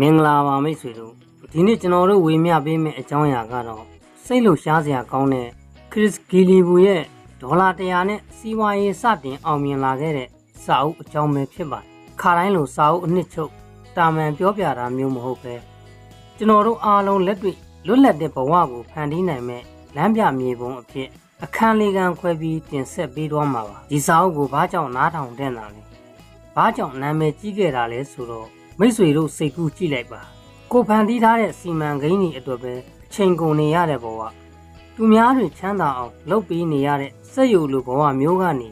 မင်္ဂလာပါမိတ်ဆွေတို့ဒီနေ့ကျွန်တော်တို့ဝေမျှပေးမယ့်အကြောင်းအရာကတော့စိတ်လှရှားစရာကောင်းတဲ့ခရစ်ဂီလီဘူရဲ့ဒေါ်လာ100နဲ့စီးပွားရေးစတင်အောင်မြင်လာခဲ့တဲ့စာအုပ်အကြောင်းပဲဖြစ်ပါတယ်ခါတိုင်းလိုစာအုပ်အနှစ်ချုပ်တာမန်ပြောပြတာမျိုးမဟုတ်ပဲကျွန်တော်တို့အားလုံးလက်တွေ့လွတ်လပ်တဲ့ဘဝကိုဖန်တီးနိုင်မဲ့လမ်းပြမြေပုံအဖြစ်အခန်းလေးကန်းခွဲပြီးတင်ဆက်ပေးသွားမှာပါဒီစာအုပ်ကိုဘာကြောင့်နားထောင်တဲ့နာလဲဘာကြောင့်နာမည်ကြီးခဲ့တာလဲဆိုတော့ မိတ်ဆွေတို့စိတ်ကူးကြည့်လိုက်ပါကိုဖန်တီးထားတဲ့စီမံကိန်းတွေအတွက်ပဲအချိန်ကုန်နေရတဲ့ဘဝသူများတွေချမ်းသာအောင်လုပ်ပေးနေရတဲ့စက်ရုပ်လိုဘဝမျိုးကနေ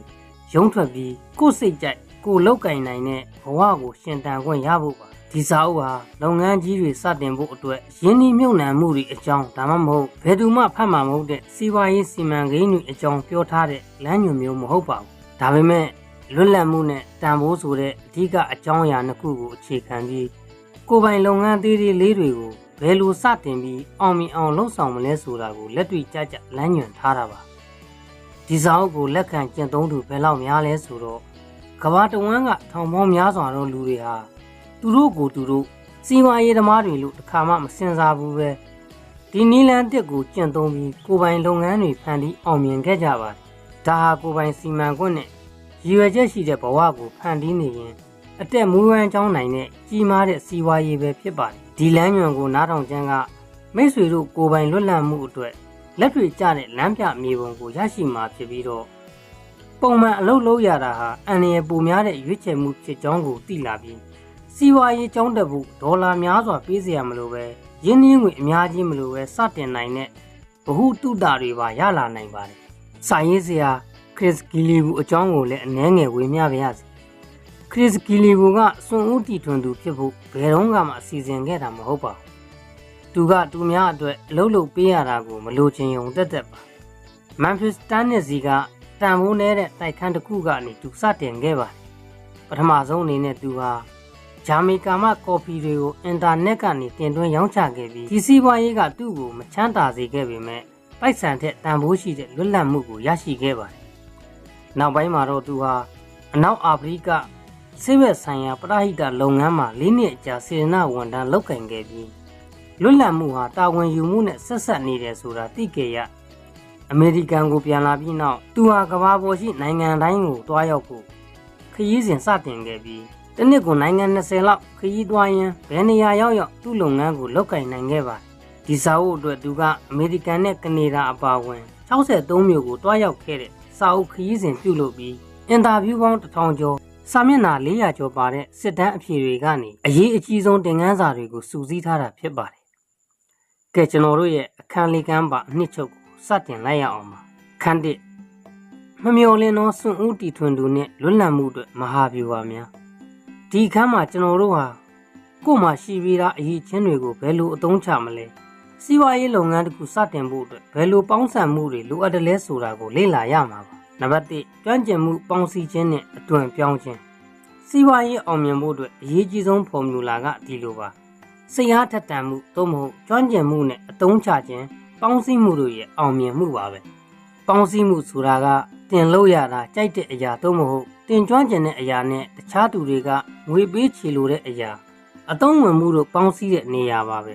ရုံးထွက်ပြီးကိုယ်စိတ်ကြိုက်ကိုယ်လောက်ကင်နိုင်တဲ့ဘဝကိုရှင်တန်ခွင့်ရဖို့ပါဒီစာအုပ်ဟာလုပ်ငန်းကြီးတွေစတင်ဖို့အတွက်ရင်းနှီးမြှုပ်နှံမှုတွေအကြောင်းဒါမှမဟုတ်ဘယ်သူမှဖတ်မှာမဟုတ်တဲ့စီးပွားရေးစီမံကိန်းတွေအကြောင်းပြောထားတဲ့လမ်းညွှန်မျိုးမဟုတ်ပါဘူးဒါပေမဲ့ လွတ်လပ်မှုနဲ့တန်ဖိုးဆိုတဲ့အဓိကအကြောင်းအရာနှစ်ခုကိုအခြေခံပြီးကိုယ်ပိုင်လုပ်ငန်းသေးသေးလေးတွေကိုဘယ်လိုစတင်ပြီးအောင်မြင်အောင်လုပ်ဆောင်မလဲဆိုတာကိုလက်တွေ့ကြကြလမ်းညွှန်ထားတာပါဒီစာအုပ်ကိုလက်ခံကျင့်သုံးသူဘယ်လောက်များလဲဆိုတော့ကဘာတဝန်းကထောင်ပေါင်းများစွာသောလူတွေဟာသူတို့ကိုသူတို့စီမံရေးသမားတွေလို့တစ်ခါမှမစင်စားဘူးပဲဒီနီလန်တစ်ကိုကျင့်သုံးပြီးကိုယ်ပိုင်လုပ်ငန်းတွေဖန်တီးအောင်မြင်ခဲ့ကြပါတယ်ဒါဟာကိုယ်ပိုင်စီမံခွင့်နဲ့ ရည်ရွယ်ချက်ရှိတဲ့ဘဝကိုဖန်တီးနေရင်အတက်မူဝမ်းကြောင်းနိုင်တဲ့ကြီးမားတဲ့စီးပွားရေးပဲဖြစ်ပါတယ်ဒီလမ်းညွန်ကိုနားထောင်ခြင်းကမိတ်ဆွေတို့ကိုယ်ပိုင်လွတ်လပ်မှုအတွက်လက်တွေ့ကျတဲ့လမ်းပြမြေပုံကိုရရှိမှာဖြစ်ပြီးတော့ပုံမှန်အလုပ်လုပ်ရတာဟာအန္တရာယ်ပိုများတဲ့ရွေးချယ်မှုဖြစ်ကြောင်းကိုသိလာပြီးစီးပွားရေးကြောင်းတက်ဖို့ဒေါ်လာများစွာပေးစရာမလိုပဲရင်းနှီးငွေအများကြီးမလိုပဲစတင်နိုင်တဲ့ဗဟုတုတတွေပါရလာနိုင်ပါတယ်။စာရေးစရာ ခရစ်ဂီလီဘူအကြောင်းကိုလည်းအနှဲငယ်ဝေမျှပါရစေ။ခရစ်ဂီလီဘူကစွန်ဦးတီထွန်သူဖြစ်ဖို့ဘယ်တော့မှအစီအစဉ်ခဲ့တာမဟုတ်ပါဘူး။သူကသူများအတွက်အလုပ်လုပ်ပေးရတာကိုမလိုချင်ုံတက်တက်ပါ။ Memphis တန်းနဲ့စီကတန်ဖိုးနေတဲ့တိုက်ခန်းတစ်ခုကနေသူစတင်ခဲ့ပါတယ်။ပထမဆုံးအနေနဲ့သူဟာဂျာမီကာမကော်ဖီတွေကိုအင်တာနက်ကနေတင်သွင်းရောင်းချခဲ့ပြီးဒီစီးပွားရေးကသူ့ကိုမချမ်းသာစေခဲ့ပေမဲ့ပိုက်ဆံထက်တန်ဖိုးရှိတဲ့လွတ်လပ်မှုကိုရရှိခဲ့ပါတယ်။ နောက်ပိုင်းမှာတော့သူဟာအနောက်အာဖရိကဆေးဘက်ဆိုင်ရာပရဟိတလုပ်ငန်းမှာ၄နှစ်အကြာစေတနာဝန်ထမ်းလုပ်ကင်ခဲ့ပြီးလွတ်လပ်မှုဟာတာဝန်ယူမှုနဲ့ဆက်ဆက်နေတယ်ဆိုတာသိကြရအမေရိကန်ကိုပြန်လာပြီးနောက်သူဟာကမ္ဘာပေါ်ရှိနိုင်ငံတိုင်းကိုတွားရောက်ဖို့ခရီးစဉ်စတင်ခဲ့ပြီးတနစ်ကိုနိုင်ငံ20လောက်ခရီးသွားရင်းဘယ်နေရာရောက်ရောက်သူ့လုပ်ငန်းကိုလုပ်ကင်နိုင်ခဲ့ပါတယ်ဒီစာအုပ်အတွက်သူကအမေရိကန်နဲ့ကနေဒါအပါအဝင်63မြို့ကိုတွားရောက်ခဲ့တဲ့ စာအုပ်ခရီးစဉ်ပြုလုပ်ပြီးအင်တာဗျူးပေါင်း1000ကျော်စာမျက်နှာ400ကျော်ပါတဲ့စစ်တမ်းအဖြေတွေကနေအရေးအကြီးဆုံးတင်ငန်းစာတွေကိုစုစည်းထားတာဖြစ်ပါတယ်ကဲကျွန်တော်တို့ရဲ့အခန်းလေးကမ်းပါအနှစ်ချုပ်ကိုစတင်လိုက်ရအောင်ပါခန်းတစ်မမျော်လင့်သောစွန့်ဦးတီထွင်သူနဲ့လွတ်လပ်မှုအတွက်မဟာဗျူဟာများဒီခန်းမှာကျွန်တော်တို့ဟာကို့မှာရှိပြီးသားအရေးချင်းတွေကိုဘယ်လိုအသုံးချမလဲ စီးပွားရေးလုပ်ငန်းတစ်ခုစတင်ဖို့အတွက်ဘယ်လိုပေါင်းစပ်မှုတွေလိုအပ်တယ်လဲဆိုတာကိုလေ့လာရမှာပါနံပါတ်1ကျွမ်းကျင်မှုပေါင်းစည်းခြင်းနဲ့အသွင်ပြောင်းခြင်းစီးပွားရေးအောင်မြင်ဖို့အတွက်အရေးကြီးဆုံးဖော်မြူလာကဒီလိုပါစိတ်အားထက်သန်မှုသို့မဟုတ်ကျွမ်းကျင်မှုနဲ့အသုံးချခြင်းပေါင်းစည်းမှုတို့ရဲ့အောင်မြင်မှုပါပဲပေါင်းစည်းမှုဆိုတာကတင်လို့ရတာကြိုက်တဲ့အရာသို့မဟုတ်တင်ကျွမ်းကျင်တဲ့အရာနဲ့တခြားသူတွေကငွေပေးချေလိုတဲ့အရာအသုံးဝင်မှုတို့ပေါင်းစည်းတဲ့နေရာပါပဲ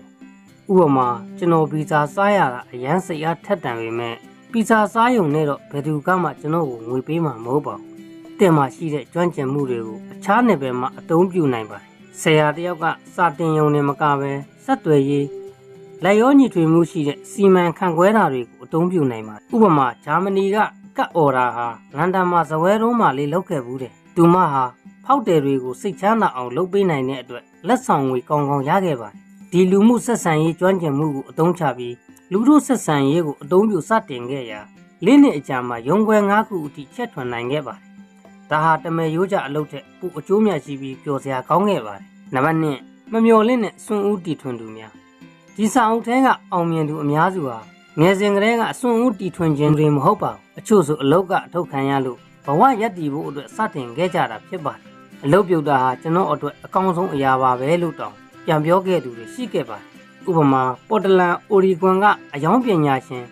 ဥပမာကျွန်တော်ဗီဇာစားရတာအရန်စိတ်အားထက်သန်ပေမဲ့ဗီဇာစားရုံနဲ့တော့ဘယ်သူကမှကျွန်တော်ကိုငွေပေးမှာမဟုတ်ပါဘူးတင်မှာရှိတဲ့ကျွမ်းကျင်မှုတွေကိုအခြားနယ်ပယ်မှာအသုံးပြုနိုင်ပါတယ်ဆရာတယောက်ကစာတင်ရုံနဲ့မကပဲဆက်သွယ်ရေးလက်ရောညီထွေမှုရှိတဲ့စီမံခန့်ခွဲတာတွေကိုအသုံးပြုနိုင်ပါတယ်ဥပမာဂျာမနီကကတ်အော်ဒါဟာလန်ဒန်မှာဇဝဲတုံးမှလေးလောက်ခဲ့ဘူးတဲ့သူမဟာဖောက်တယ်တွေကိုစိတ်ချမ်းသာအောင်လုပ်ပေးနိုင်တဲ့အတွက်လက်ဆောင်ငွေကောင်းကောင်းရခဲ့ပါတယ် ဒီလူမှုဆက်ဆံရေးကျွမ်းကျင်မှုကိုအသုံးချပြီးလူတို့ဆက်ဆံရေးကိုအသုံးပြုစတင်ခဲ့ရာလေးနှစ်အကြာမှာရုံခွဲ၅ခုအထိချက်ထွန်နိုင်ခဲ့ပါတယ်ဒါဟာတမယ်ရိုးကြအလုပ်ထက်ပိုအကျိုးမြတ်ရှိပြီးပျော်စရာကောင်းခဲ့ပါတယ်နံပါတ်1မမျော်လင့်တဲ့စွန့်ဦးတီထွန်သူများဒီစာအုပ်ထဲကအောင်မြင်သူအများစုဟာငယ်စဉ်ကတည်းကအစွန့်ဦးတီထွင်ခြင်းတွေမဟုတ်ပါဘူးအချို့ဆိုအလုတ်ကအထုတ်ခံရလို့ဘဝရက်တည်ဖို့အတွက်စတင်ခဲ့ကြတာဖြစ်ပါတယ်အလုတ်ပြုတ်တာဟာကျွန်တော်အတွက်အကောင်းဆုံးအရာပါပဲလို့တောင်း ပြန်ပြောခဲ့သူတွေရှိခဲ့ပါတယ်ဥပမာပေါ်တလန်အိုရီဂွန်ကအယောင်ပညာရှင်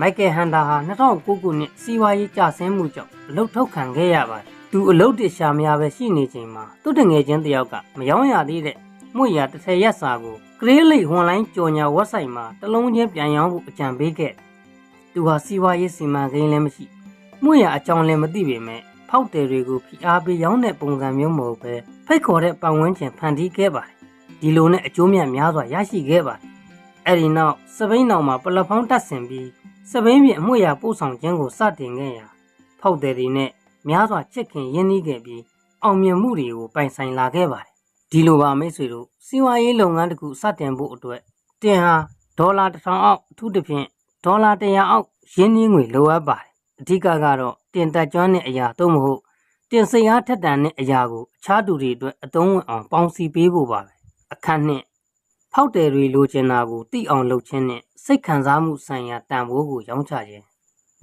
မိုက်ကယ်ဟန်တာဟာ2009ခုနှစ်စီးပွားရေးကျဆင်းမှုကြောင့်အလုတ်ထုတ်ခံခဲ့ရပါတယ်သူအလုတ်တရှာများပဲရှိနေချိန်မှာသူ့တငယ်ချင်းတယောက်ကမယောင်းရသေးတဲ့မွေရတစ်ထည်ရက်စာကိုကလေးလိတ်ဟွန်လိုင်းကြော်ညာဝက်ဆိုင်မှာတလုံးချင်းပြန်ရောင်းဖို့အကြံပေးခဲ့သူဟာစီးပွားရေးစီမံကိန်းလည်းမရှိမွေရအကြောင်းလည်းမသိပေမဲ့ဖောက်တယ်တွေကိုဖိအားပေးရောင်းတဲ့ပုံစံမျိုးမဟုတ်ပဲဖိတ်ခေါ်တဲ့ပတ်ဝန်းကျင်ဖန်တီးခဲ့ပါတယ် ဒီလိုနဲ့အကျိုးမြတ်များစွာရရှိခဲ့ပါတယ်အဲ့ဒီနောက်စပိန်နောက်မှာပလက်ဖောင်းတက်ဆင်ပြီးစပိန်ပြည်အမွေရပို့ဆောင်ခြင်းကိုစတင်ခဲ့ရာဖောက်တယ်တွေနဲ့များစွာချစ်ခင်ရင်းနှီးခဲ့ပြီးအောင်မြင်မှုတွေကိုပိုင်ဆိုင်လာခဲ့ပါတယ်ဒီလိုပါမိတ်ဆွေတို့စီးပွားရေးလုပ်ငန်းတစ်ခုစတင်ဖို့အတွက်တင်ဟာဒေါ်လာတစ်ထောင်အောက်အထူးသဖြင့်ဒေါ်လာ100အောက်ရင်းနှီးငွေလိုအပ်ပါတယ်အဓိကကတော့တင်တက်ကျွမ်းတဲ့အရာသို့မဟုတ်တင်စိတ်အားထက်တန်တဲ့အရာကိုအခြားသူတွေအတွက်အသုံးဝင်အောင်ပေါင်းစည်းပေးဖို့ပါပဲ အခန်းနှစ်ဖောက်တယ်တွေလိုချင်တာကိုသိအောင်လုပ်ခြင်းနဲ့စိတ်ခံစားမှုဆိုင်ရာတန်ဖိုးကိုရောင်းချခြင်း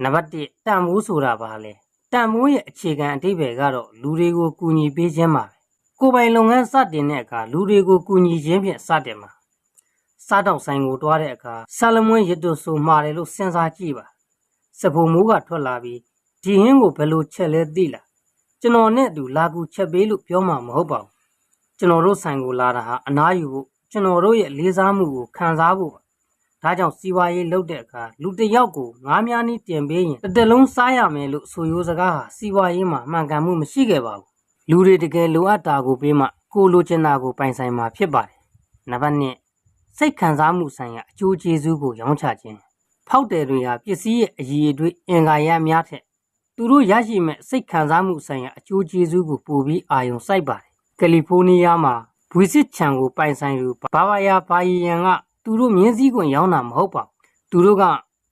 နံပါတ်1တန်ဖိုးဆိုတာဘာလဲတန်ဖိုးရဲ့အခြေခံအဓိပ္ပာယ်ကတော့လူတွေကိုကူညီပေးခြင်းပါပဲကိုယ်ပိုင်လုပ်ငန်းစတင်တဲ့အခါလူတွေကိုကူညီခြင်းဖြင့်စတင်ပါစားတော့ဆိုင်ကိုတွားတဲ့အခါဆာလမွန်ရစ်တို့ဆိုမှာတယ်လို့စဉ်းစားကြည့်ပါစပူမိုးကထွက်လာပြီးဒီဟင်းကိုဘယ်လိုချက်လဲသိလားကျွန်တော်နဲ့အတူလာကူချက်ပေးလို့ပြောမှာမဟုတ်ပါဘူး ကျွန်တော်တို့ဆိုင်ကိုလာတာဟာအနားယူဖို့ကျွန်တော်တို့ရဲ့လေးစားမှုကိုခံစားဖို့ပါဒါကြောင့်စီးပွားရေးလုပ်တဲ့အခါလူတစ်ယောက်ကိုငားများနည်းတင်ပေးရင်တစ်တလုံးစားရမယ်လို့ဆိုရိုးစကားဟာစီးပွားရေးမှာမှန်ကန်မှုမရှိခဲ့ပါဘူးလူတွေတကယ်လိုအပ်တာကိုပေးမှကိုလိုချင်တာကိုပိုင်ဆိုင်မှာဖြစ်ပါတယ်နံပါတ်1စိတ်ခံစားမှုဆိုင်ရာအကျိုးကျေးဇူးကိုရောင်းချခြင်းဖောက်တယ်တွေဟာပစ္စည်းရဲ့အရည်အသွေးအင်္ဂါရပ်များထက်သူတို့ရရှိမဲ့စိတ်ခံစားမှုဆိုင်ရာအကျိုးကျေးဇူးကိုပိုပြီးအာရုံစိုက်ပါတယ် ကယ်လီဖိုးနီးယားမှာဘွေစစ်ချံကိုပိုင်ဆိုင်သူဘာဝါယာဘာယီယန်ကသူတို့မြင်းစည်းကွင်ရောင်းတာမဟုတ်ပါဘူးသူတို့က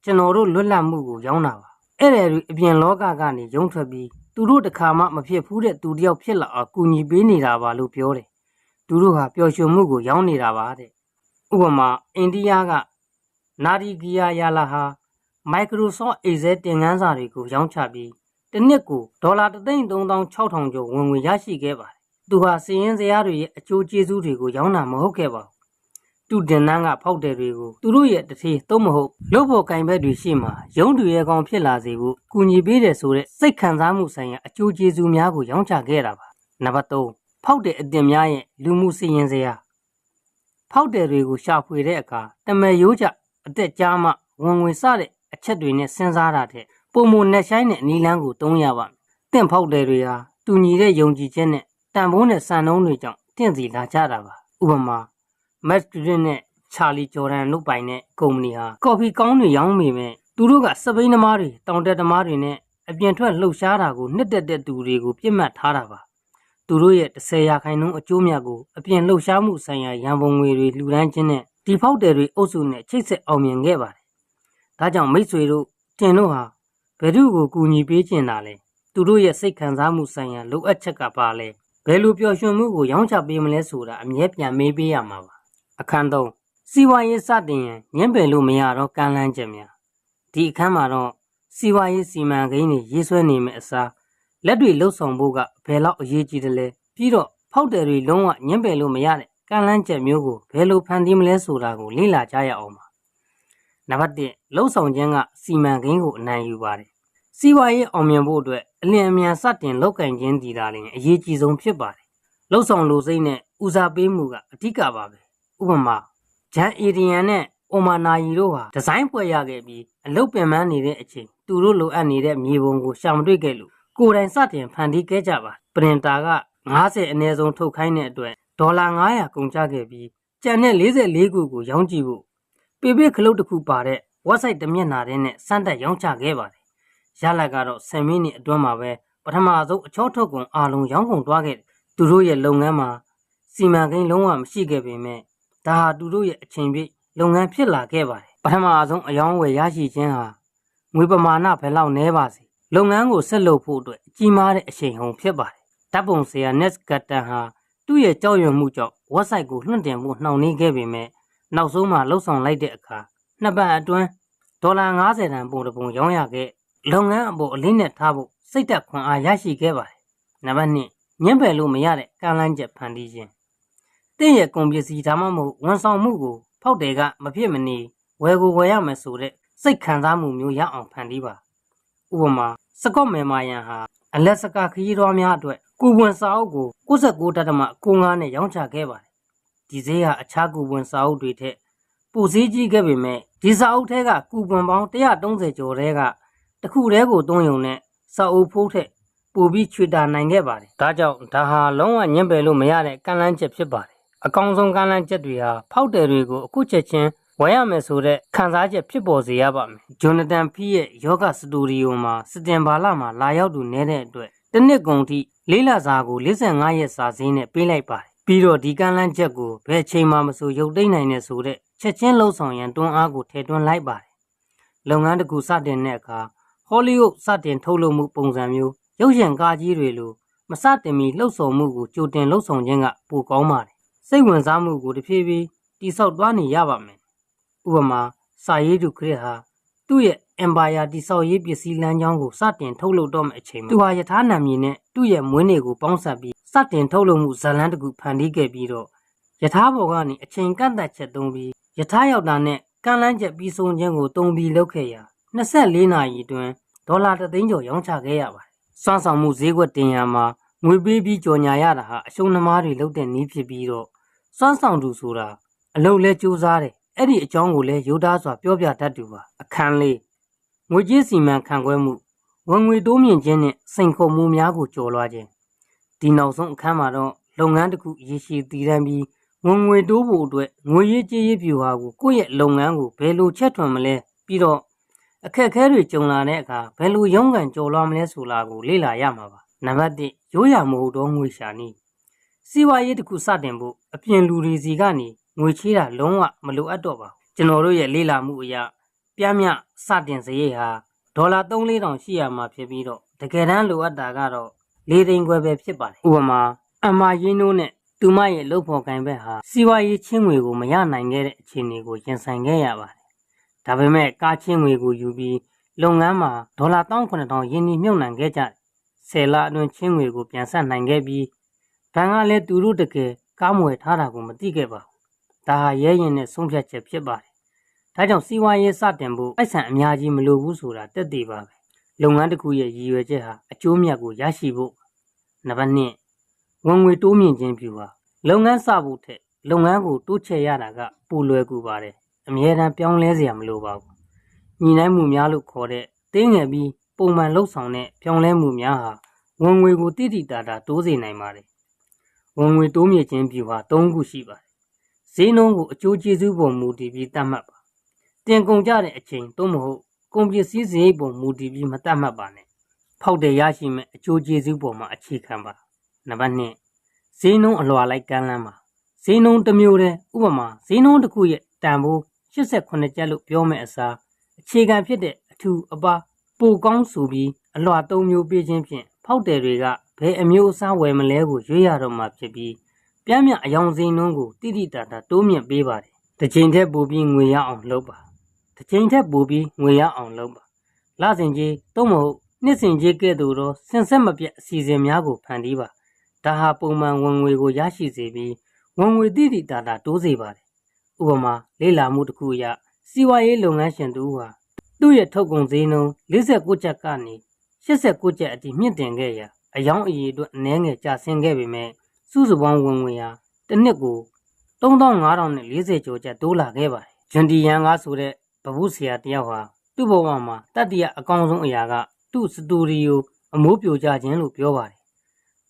ကျွန်တော်တို့လွတ်လပ်မှုကိုရောင်းတာပါအဲ့ဒါတွေအပြင်လောကကနေရုံထွက်ပြီးသူတို့တခါမှမဖြစ်ဘူးတဲ့သူတယောက်ဖြစ်လာအောင်ကူညီပေးနေတာပါလို့ပြောတယ်သူတို့ဟာပျော်ရွှင်မှုကိုရောင်းနေတာပါတဲ့ဥပမာအိန္ဒိယကနာရီဂီယာယာလာဟာ Microsoft Excel တင်ငန်းစာတွေကိုရောင်းချပြီးတစ်နှစ်ကိုဒေါ်လာ336,000ကျော်ဝင်ငွေရရှိခဲ့ပါတယ်။ သူဟာစီးရင်စရာတွေရဲ့အကျိုးကျေးဇူးတွေကိုရောင်းတာမဟုတ်ခဲ့ပါဘူး။သူတင်နန်းကဖောက်တယ်တွေကိုသူတို့ရဲ့တထေးသို့မဟုတ်လုပ်ဖို့ကင်ဘက်တွေရှိမှရုံးတွေရဲ့ကောင်ဖြစ်လာစေဖို့ကူညီပေးတယ်ဆိုတဲ့စိတ်ခံစားမှုဆိုင်ရာအကျိုးကျေးဇူးများကိုရောင်းချခဲ့တာပါ။နံပါတ်3ဖောက်တဲ့အတင်များရဲ့လူမှုစီရင်စရာဖောက်တယ်တွေကိုရှာဖွေတဲ့အခါတမယ်ရိုးကြအသက်ကြားမှဝင်ငွေစတဲ့အချက်တွေနဲ့စဉ်းစားတာတဲ့ပုံမနဲ့ဆိုင်တဲ့အနီလန်းကိုတုံးရပါမယ်။တင့်ဖောက်တယ်တွေဟာတူညီတဲ့ယုံကြည်ခြင်းနဲ့ တန်ဖိုးနဲ့စံနှုန်းတွေကြောင့်တင့်စီလာကြတာပါ။ဥပမာမက်ဒရစ်နဲ့ချာလီဂျော်ဒန်တို့ပိုင်တဲ့ကုမ္ပဏီဟာကော်ဖီကောင်းတွေရောင်းမိမဲ့သူတို့ကစပိန်သမားတွေတောင်တက်သမားတွေနဲ့အပြင်ထွက်လှုပ်ရှားတာကိုနှစ်သက်တဲ့သူတွေကိုပြစ်မှတ်ထားတာပါ။သူတို့ရဲ့10ရာခိုင်နှုန်းအကျိုးမြတ်ကိုအပြင်လှုပ်ရှားမှုဆိုင်ရာရန်ပုံငွေတွေလှူဒန်းခြင်းနဲ့ဒီဖောက်တယ်တွေအုပ်စုနဲ့ချိတ်ဆက်အောင်မြင်ခဲ့ပါတယ်။ဒါကြောင့်မိတ်ဆွေတို့တင်တို့ဟာဘယ်သူကိုကူညီပေးကျင်တာလဲသူတို့ရဲ့စိတ်ခံစားမှုဆိုင်ရာလိုအပ်ချက်ကပါလဲ ဘယ်လိုပျော်ရွှင်မှုကိုရောင်းချပေးမလဲဆိုတာအမြဲပြန်မေးပေးရမှာပါအခန်းသုံးစီဝါရေးစတင်ရင်ညှင်းပယ်လို့မရတော့ကမ်းလှမ်းချက်များဒီအခန်းမှာတော့စီဝါရေးစီမံကိန်းတွေရေးဆွဲနေမယ့်အစားလက်တွေလှုပ်ဆောင်ဖို့ကဘယ်လောက်အရေးကြီးတယ်လဲပြီးတော့ဖောက်တယ်တွေလုံးဝညှင်းပယ်လို့မရတဲ့ကမ်းလှမ်းချက်မျိုးကိုဘယ်လိုဖန်တီးမလဲဆိုတာကိုလေ့လာကြရအောင်ပါနံပါတ်1လှုပ်ဆောင်ခြင်းကစီမံကိန်းကိုအနိုင်ယူပါတယ်။စီးပွားရေးအောင်မြင်ဖို့အတွက် အလင်းအမြန်စတင်လောက်ကင်ခြင်းတည်တာလည်းအရေးကြီးဆုံးဖြစ်ပါတယ်။လှုပ်ဆောင်လိုစိတ်နဲ့ဦးစားပေးမှုကအဓိကပါပဲ။ဥပမာဂျန်အေဒီယန်နဲ့အိုမာနာယီတို့ဟာဒီဇိုင်းဖွဲ့ရခဲ့ပြီးအလုတ်ပင်ပန်းနေတဲ့အချိန်သူတို့လိုအပ်နေတဲ့မြေပုံကိုရှာမတွေ့ခဲ့လို့ကိုယ်တိုင်စတင်ဖန်တီးခဲ့ကြပါပရင်တာက90အနည်းဆုံးထုတ်ခိုင်းတဲ့အတွက်ဒေါ်လာ900ကုန်ကျခဲ့ပြီးကျန်တဲ့44ခုကိုရောင်းကြည့်ဖို့ပေပေခလုတ်တစ်ခုပါတဲ့ website တစ်မျက်နှာထဲနဲ့စမ်းတက်ရောင်းချခဲ့ပါတယ်။ ရလဒ်ကတော့10မိနစ်အတွင်းမှာပဲပထမဆုံးအချောထုတ်ကုန်အားလုံးရောင်းကုန်သွားခဲ့တယ်။သူတို့ရဲ့လုပ်ငန်းမှာစီမံကိန်းလုံးဝမရှိခဲ့ပေမဲ့ဒါဟာသူတို့ရဲ့အချိန်ပြည့်လုပ်ငန်းဖြစ်လာခဲ့ပါတယ်။ပထမဆုံးအယောင်းဝယ်ရရှိခြင်းဟာငွေပမာဏဘယ်လောက်နည်းပါစေ။လုပ်ငန်းကိုဆက်လုပ်ဖို့အတွက်ကြီးမားတဲ့အချိန်ဟုန်ဖြစ်ပါတယ်။တပ်ပုံဆရာ Nets Gatan ဟာသူ့ရဲ့ကြောက်ရွံ့မှုကြောင့် website ကိုလွှင့်တင်ဖို့နှောင့်နှေးခဲ့ပေမဲ့နောက်ဆုံးမှလှုပ်ဆောင်လိုက်တဲ့အခါနှစ်ပတ်အတွင်းဒေါ်လာ90တန်ပုံတစ်ပုံရောင်းရခဲ့ လုပ်ငန်းအပေါ်အလင်းနဲ့ထားဖို့စိတ်သက်ခွန်အားရရှိခဲ့ပါတယ်။နံပါတ်2ညှင်းပယ်လို့မရတဲ့ကမ်းလှမ်းချက်ဖန်တီးခြင်း။တင့်ရဲ့ကုန်ပစ္စည်းဒါမှမဟုတ်ဝန်ဆောင်မှုကိုဖောက်တယ်ကမဖြစ်မနေဝယ်ကိုဝယ်ရမယ်ဆိုတဲ့စိတ်ခံစားမှုမျိုးရအောင်ဖန်တီးပါ။ဥပမာစကော့မယ်မာယန်ဟာအလက်စကာခရီးတော်များအတွက်ကိုဝန်စာအုပ်ကို69တတမကိုငါးနဲ့ရောင်းချခဲ့ပါတယ်ဒီဈေးဟာအခြားကူပွန်စာအုပ်တွေထက်ပိုဈေးကြီးခဲ့ပေမဲ့ဒီစာအုပ်ထဲကကူပွန်ပေါင်း130ကျော်တဲက တစ်ခုတည်းကိုသုံးယုံနဲ့စာအုပ်ဖိုးထက်ပိုပြီးချွေတာနိုင်ခဲ့ပါတယ်ဒါကြောင့်ဒါဟာလုံးဝညှင့်ပယ်လို့မရတဲ့ကန့်လန့်ချက်ဖြစ်ပါတယ်အကောင်ဆုံးကန့်လန့်ချက်တွေဟာဖောက်တယ်တွေကိုအခုချက်ချင်းဝယ်ရမယ်ဆိုတဲ့ခံစားချက်ဖြစ်ပေါ်စေရပါမယ်ဂျွန်နသန်ဖီရဲ့ယောဂစတူဒီယိုမှာစတင်ဘာလမှာလာရောက်သူနေတဲ့အတွက်တစ်နှစ်ကုန်ထိလေးလစာကို45ရက်စာဈေးနဲ့ပေးလိုက်ပါတယ်ပြီးတော့ဒီကန့်လန့်ချက်ကိုဘယ်အချိန်မှမဆိုရုပ်သိမ်းနိုင်နေဆိုတဲ့ချက်ချင်းလှုပ်ဆောင်ရန်တွန်းအားကိုထည့်သွင်းလိုက်ပါတယ်လုပ်ငန်းတစ်ခုစတင်တဲ့အခါ ဟောလိဝုဒ်စတင်ထုတ်လုပ်မှုပုံစံမျိုးရုပ်ရှင်ကားကြီးတွေလိုမစတင်မီလှုပ်ဆောင်မှုကိုကြိုတင်လှုပ်ဆောင်ခြင်းကပိုကောင်းပါတယ်စိတ်ဝင်စားမှုကိုတစ်ဖြည်းဖြည်းတိဆောက်သွားနေရပါမယ်ဥပမာစာရေးသူခရစ်ဟာသူ့ရဲ့ Empire တိဆောက်ရေးပစ္စည်းလမ်းကြောင်းကိုစတင်ထုတ်လုပ်တော့မယ့်အချိန်မှာသူဟာယထာနာမည်နဲ့သူ့ရဲ့မွေးနေ့ကိုပေါင်းစပ်ပြီးစတင်ထုတ်လုပ်မှုဇာတ်လမ်းတစ်ခုဖန်တီးခဲ့ပြီးတော့ယထာဘော်ကနေအချိန်ကန့်သက်ချက်သုံးပြီးယထာရောက်တာနဲ့ကန့်လန်းချက်ပြီးဆုံးခြင်းကိုတုံပြီးလုပ်ခဲ့ရာ 24နာရီအတွင်းဒေါ်လာ3သိန်းကျော်ရောင်းချခဲ့ရပါတယ်။စွမ်းဆောင်မှုဈေးကွက်တင်ရမှာငွေပေးပြီးကြော်ညာရတာဟာအရှုံးနှမားတွေလုပ်တဲ့နည်းဖြစ်ပြီးတော့စွမ်းဆောင်သူဆိုတာအလုပ်လဲစူးစားတယ်။အဲ့ဒီအကြောင်းကိုလည်းရိုးသားစွာပြောပြတတ်သူပါ။အခန်းလေးငွေကြေးစီမံခန့်ခွဲမှုဝင်ငွေတိုးမြင့်ခြင်းနဲ့စိန်ခေါ်မှုများကိုကျော်လွှားခြင်းဒီနောက်ဆုံးအခန်းမှာတော့လုပ်ငန်းတစ်ခုရည်ရှိတည်တံပြီးဝင်ငွေတိုးဖို့အတွက်ငွေရေးကြေးရေးပြူဟာကိုကိုယ့်ရဲ့လုပ်ငန်းကိုဘယ်လိုချက်ထွန်မလဲပြီးတော့ အခက်အခဲတွေကြုံလာတဲ့အခါဘယ်လိုရုန်းကန်ကျော်လွှားမလဲဆိုတာကိုလေ့လာရမှာပါနံပါတ်1ရိုးရာမဟုတ်တော့ငွေရှာနည်းစီးပွားရေးတစ်ခုစတင်ဖို့အပြင်လူတွေစီကနေငွေချေးတာလုံးဝမလိုအပ်တော့ပါဘူးကျွန်တော်တို့ရဲ့လေ့လာမှုအရပြမ်းမြစတင်စရိတ်ဟာဒေါ်လာ3-4တောင်ရှိရမှာဖြစ်ပြီးတော့တကယ်တမ်းလိုအပ်တာကတော့၄သိန်းခွဲပဲဖြစ်ပါတယ်ဥပမာအမရင်းနိုးနဲ့သူမရဲ့လုပ်ဖော်ကိုင်ဘက်ဟာစီးပွားရေးချင်းငွေကိုမရနိုင်ခဲ့တဲ့အခြေအနေကိုရင်ဆိုင်ခဲ့ရပါတယ်။ ဒါပေမဲ့ကားချင်းငွေကိုယူပြီးလုပ်ငန်းမှာဒေါ်လာ19000ယင်းနှိမ့်မြုပ်နှံခဲ့ကြတယ်။ဆယ်လအတွင်းချင်းငွေကိုပြန်ဆက်နိုင်ခဲ့ပြီးဘဏ်ကလည်းသူတို့တကယ်ကားမွေထားတာကိုမသိခဲ့ပါဘူး။ဒါဟာရဲရင်နဲ့ဆုံးဖြတ်ချက်ဖြစ်ပါတယ်။ဒါကြောင့်စီးပွားရေးစတင်ဖို့ပိုက်ဆံအများကြီးမလိုဘူးဆိုတာတက်သေးပါပဲ။လုပ်ငန်းတစ်ခုရဲ့ရည်ရွယ်ချက်ဟာအကျိုးမြတ်ကိုရရှိဖို့နံပါတ်1ဝင်ငွေတိုးမြင့်ခြင်းပြုပါလုပ်ငန်းစဖို့ထက်လုပ်ငန်းကိုတိုးချဲ့ရတာကပိုလွယ်ကူပါတယ် အမြဲတမ်းပြောင်းလဲစရာမလိုပါဘူးညီနိုင်မှုများလို့ခေါ်တဲ့တင်းငယ်ပြီးပုံမှန်လှုပ်ဆောင်တဲ့ပြောင်းလဲမှုများဟာဝင်ငွေကိုတိတိတာတာတိုးစေနိုင်ပါတယ်ဝင်ငွေတိုးမြင့်ခြင်းပြုဟာ၃ခုရှိပါတယ်ဈေးနှုန်းကိုအကျိုးကျေးဇူးပေါ်မူတည်ပြီးသတ်မှတ်ပါတင်ကုန်ကြတဲ့အချိန်သို့မဟုတ်ကုန်ပစ္စည်းစရိတ်ပေါ်မူတည်ပြီးမသတ်မှတ်ပါနဲ့ဖောက်တယ်ရရှိမဲ့အကျိုးကျေးဇူးပေါ်မှာအခြေခံပါနံပါတ်2ဈေးနှုန်းအလွာလိုက်ကမ်းလှမ်းပါဈေးနှုန်းတစ်မျိုးတည်းဥပမာဈေးနှုန်းတစ်ခုရဲ့တန်ဖိုး 88ကျပ်လို့ပြောမဲ့အစားအခြေခံဖြစ်တဲ့အထူအပါပိုကောင်းဆိုပြီးအလွာ၃မျိုးပေးခြင်းဖြင့်ဖောက်တယ်တွေကဘယ်အမျိုးအစားဝယ်မလဲကိုရွေးရတော့မှဖြစ်ပြီးပြမ်းမြအယောင်ဈေးနှုန်းကိုတိတိတတ်တာတိုးမြင့်ပေးပါတယ်တစ်ချိန်ထက်ပိုပြီးငွေရအောင်လုပ်ပါတစ်ချိန်ထက်ပိုပြီးငွေရအောင်လုပ်ပါလစဉ်ကြီးသို့မဟုတ်နှစ်စဉ်ကြီးကဲ့သို့သောစင်ဆက်မပြတ်အစီအစဉ်များကိုဖန်တီးပါဒါဟာပုံမှန်ဝင်ငွေကိုရရှိစေပြီးဝင်ငွေတိတိတာတာတိုးစေပါတယ်။ ဥပမာလေ့လာမှုတစ်ခုအရစီးပွားရေးလုပ်ငန်းရှင်တူဟာသူ့ရဲ့ထုတ်ကုန်ဈေးနှုန်း49ကျပ်ကနေ89ကျပ်အထိမြင့်တင်ခဲ့ရာအယောင်အရေးအတွက်အနည်းငယ်ကျဆင်းခဲ့ပေမဲ့စုစုပေါင်းဝင်ငွေဟာတစ်နှစ်ကို3540ကျော်ကျပ်တိုးလာခဲ့ပါတယ်။ဂျွန်ဒီယန်ကဆိုတဲ့ဗဗုဆရာတယောက်ဟာသူ့ဘဝမှာတတိယအကောင်းဆုံးအရာကသူ့စတူဒီယိုအမိုးပြိုကျခြင်းလို့ပြောပါတယ်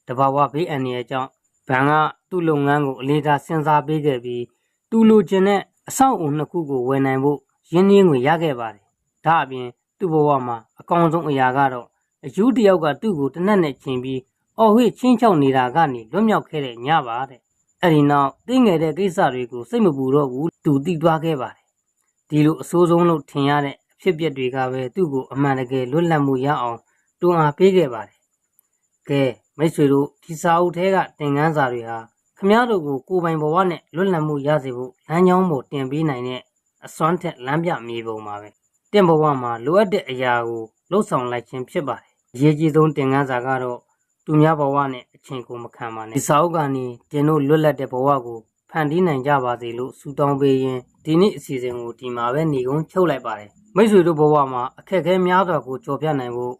တဘာဝဘေးအန္တရာယ်ကြောင့်ဘဏ်ကသူ့လုပ်ငန်းကိုအလေးထားစဉ်းစားပေးခဲ့ပြီး သူလိုချင်တဲ့အဆောက်အုံနှစ်ခုကိုဝယ်နိုင်ဖို့ရင်းနှီးငွေရခဲ့ပါတယ်။ဒါအပြင်သူ့ဘဝမှာအကောင်းဆုံးအရာကတော့အယူတယောက်ကသူ့ကိုတနက်နဲ့ချင်းပြီးအော်ဟစ်ချင်းချောက်နေတာကနေလွတ်မြောက်ခဲ့တဲ့ညပါတဲ့။အဲဒီနောက်တင်းငယ်တဲ့ကိစ္စတွေကိုစိတ်မပူတော့ဘူးသူသိသွားခဲ့ပါတယ်။ဒီလိုအဆိုးဆုံးလို့ထင်ရတဲ့အဖြစ်အပျက်တွေကပဲသူ့ကိုအမှန်တကယ်လွတ်လပ်မှုရအောင်တွန်းအားပေးခဲ့ပါတယ်။ကဲမိတ်ဆွေတို့ဒီစာအုပ်ထဲကသင်ခန်းစာတွေဟာ ခမားတို့ကိုကိုယ်ပိုင်ဘဝနဲ့လွတ်လပ်မှုရစေဖို့လမ်းကြောင်းပေါ်တင်ပေးနိုင်တဲ့အစွမ်းထက်လမ်းပြမြေပုံပါပဲတင့်ဘဝမှာလိုအပ်တဲ့အရာကိုလှုပ်ဆောင်လိုက်ခြင်းဖြစ်ပါတယ်အရေးကြီးဆုံးသင်ခန်းစာကတော့သူများဘဝနဲ့အချိန်ကိုမခံပါနဲ့ဒီစာအုပ်ကနေတင်တို့လွတ်လပ်တဲ့ဘဝကိုဖန်တီးနိုင်ကြပါစေလို့ဆုတောင်းပေးရင်းဒီနေ့အစီအစဉ်ကိုဒီမှာပဲညီကုန်းချုပ်လိုက်ပါတယ်မိတ်ဆွေတို့ဘဝမှာအခက်အခဲများစွာကိုကြော်ပြနိုင်ဖို့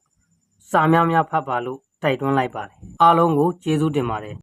စာများများဖတ်ပါလို့တိုက်တွန်းလိုက်ပါတယ်အားလုံးကိုကျေးဇူးတင်ပါတယ်